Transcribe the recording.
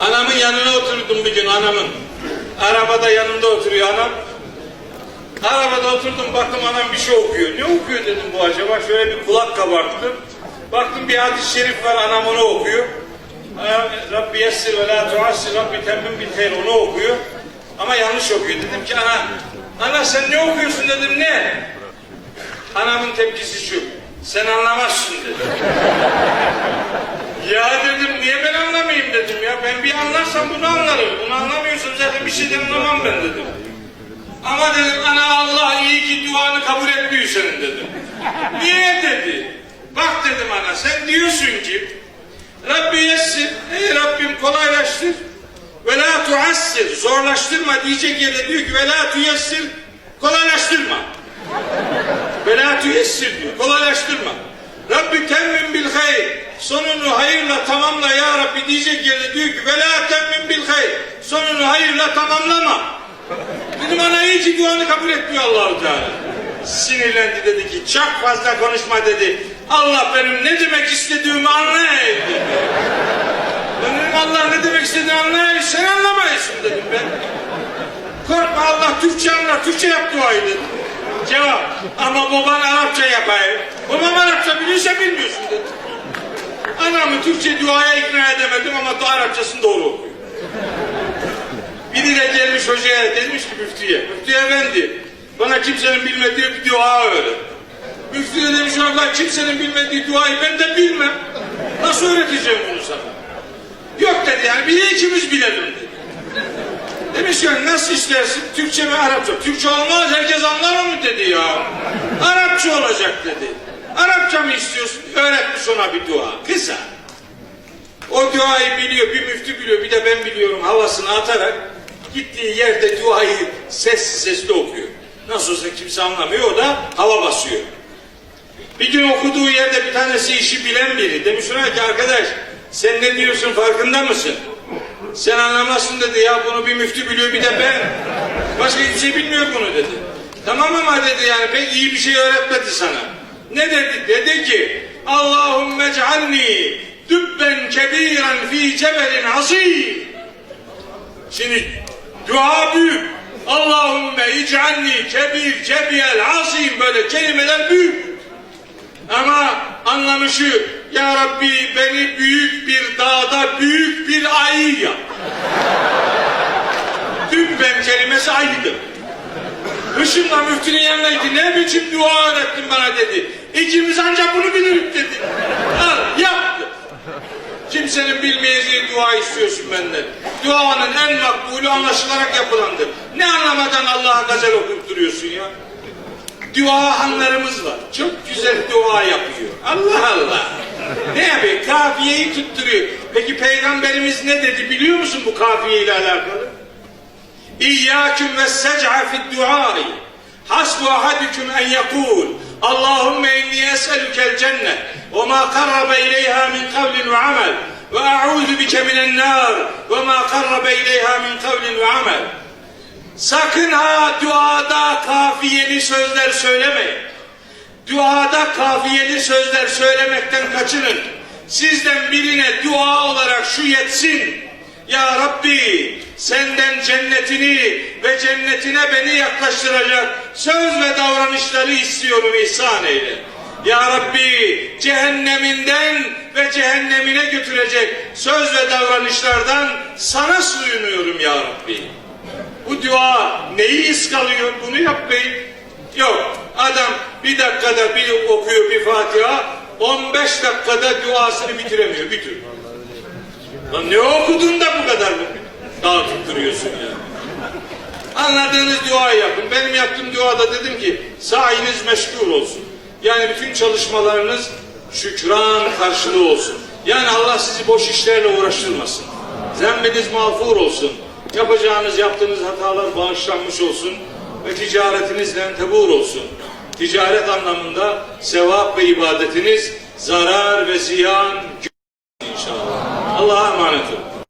Anamın yanına oturdum bir gün anamın. Arabada yanımda oturuyor anam. Arabada oturdum baktım anam bir şey okuyor. Ne okuyor dedim bu acaba? Şöyle bir kulak kabarttım. Baktım bir hadis-i şerif var anam onu okuyor. Rabbi yessir ve la tuassir Rabbi temmim bil hayr onu okuyor. Ama yanlış okuyor. Dedim ki ana, ana sen ne okuyorsun dedim ne? Anamın tepkisi şu. Sen anlamazsın dedi. Ya dedim niye ben anlamayayım dedim ya. Ben bir anlarsam bunu anlarım. Bunu anlamıyorsam zaten bir şeyden anlamam ben dedim. Ama dedim ana Allah iyi ki duanı kabul etmiyor senin dedim. Niye dedi? Bak dedim ana sen diyorsun ki Rabbi yessir, ey Rabbim kolaylaştır. Ve la tuassir, zorlaştırma diyecek yere diyor ki ve la tuyessir, kolaylaştırma. Ve la tuyessir diyor, kolaylaştırma. Rabbi temmim bil hayr, sonunu hayırla tamamla ya Rabbi diyecek yere diyor ki ve la temmim bil hayr, sonunu hayırla tamamlama. Dedim ana ki duanı kabul etmiyor Allahu Teala. Sinirlendi dedi ki çok fazla konuşma dedi. Allah benim ne demek istediğimi anlayayım dedi. Ben dedim Allah ne demek istediğini anlayayım sen anlamayısın dedim ben. Korkma Allah Türkçe anlar, Türkçe yap duayı dedim. Cevap ama baban Arapça yapayım. Babam Arapça biliyorsa bilmiyorsun dedim. Anamı Türkçe duaya ikna edemedim ama da Arapçasını doğru okuyor. Biri de gelmiş hocaya demiş ki müftüye. Müftü efendi bana kimsenin bilmediği bir dua öğret. Müftü de demiş Allah kimsenin bilmediği duayı ben de bilmem. Nasıl öğreteceğim bunu sana? Yok dedi yani bir de ikimiz bilelim dedi. Ki nasıl istersin Türkçe ve Arapça? Türkçe olmaz herkes anlar onu dedi ya. Arapça olacak dedi. Arapça mı istiyorsun? Öğretmiş ona bir dua. Kısa. O duayı biliyor, bir müftü biliyor, bir de ben biliyorum havasını atarak gittiği yerde duayı sessiz sesli okuyor. Nasıl olsa kimse anlamıyor, o da hava basıyor. Bir gün okuduğu yerde bir tanesi işi bilen biri demiş ona ki arkadaş sen ne diyorsun farkında mısın? Sen anlamazsın dedi ya bunu bir müftü biliyor bir de ben. Başka hiçbir şey bilmiyor bunu dedi. Tamam ama dedi yani pek iyi bir şey öğretmedi sana. Ne dedi? Dedi ki Allahümme cealni dübben kebiren fi cebelin azim. Şimdi dua büyük. Allahümme ic'alni kebir cebiyel azim böyle kelimeler büyük. Ama anlamışı ya Rabbi beni büyük bir dağda büyük bir ayı yap. Dübben kelimesi ayıdır. Işınla müftünün yanına gitti. Ne biçim dua öğrettin bana dedi. İkimiz ancak bunu biliriz dedi. Al yaptı. Kimsenin bilmeyeceği dua istiyorsun benden. Duanın en makbulü anlaşılarak yapılandır. Ne anlamadan Allah'a gazel okup duruyorsun ya. Duahanlarımız var. Çok güzel dua yapıyor. Allah Allah. Ne yapıyor? Kafiyeyi tutturuyor. Peki Peygamberimiz ne dedi biliyor musun bu kafiye ile alakalı? İyyâküm ve sec'a fid duâi. Hasbu ahadüküm en yekûl. Allahümme inni es'elükel cennet. Ve ma karrabe ileyha min kavlin ve amel. Ve a'udhu bike minen nar. Ve ma karrabe ileyha min kavlin ve amel. Sakın ha duada kafiyeli sözler söylemeyin. Duada kafiyeli sözler söylemekten kaçının. Sizden birine dua olarak şu yetsin. Ya Rabbi senden cennetini ve cennetine beni yaklaştıracak söz ve davranışları istiyorum ihsan eyle. Ya Rabbi cehenneminden ve cehennemine götürecek söz ve davranışlardan sana sığınıyorum ya Rabbi. Bu dua neyi iskalıyor bunu yapmayın. Yok adam bir dakikada bir okuyor bir Fatiha 15 dakikada duasını bitiremiyor bir türlü. Lan ne okudun da bu kadar dağıtıp duruyorsun ya. Anladığınız duayı yapın. Benim yaptığım duada dedim ki sahiniz meşgul olsun. Yani bütün çalışmalarınız şükran karşılığı olsun. Yani Allah sizi boş işlerle uğraştırmasın. Zembiniz mağfur olsun. Yapacağınız, yaptığınız hatalar bağışlanmış olsun. Ve ticaretiniz lentebur olsun. Ticaret anlamında sevap ve ibadetiniz zarar ve ziyan inşallah. Allah'a emanet olun.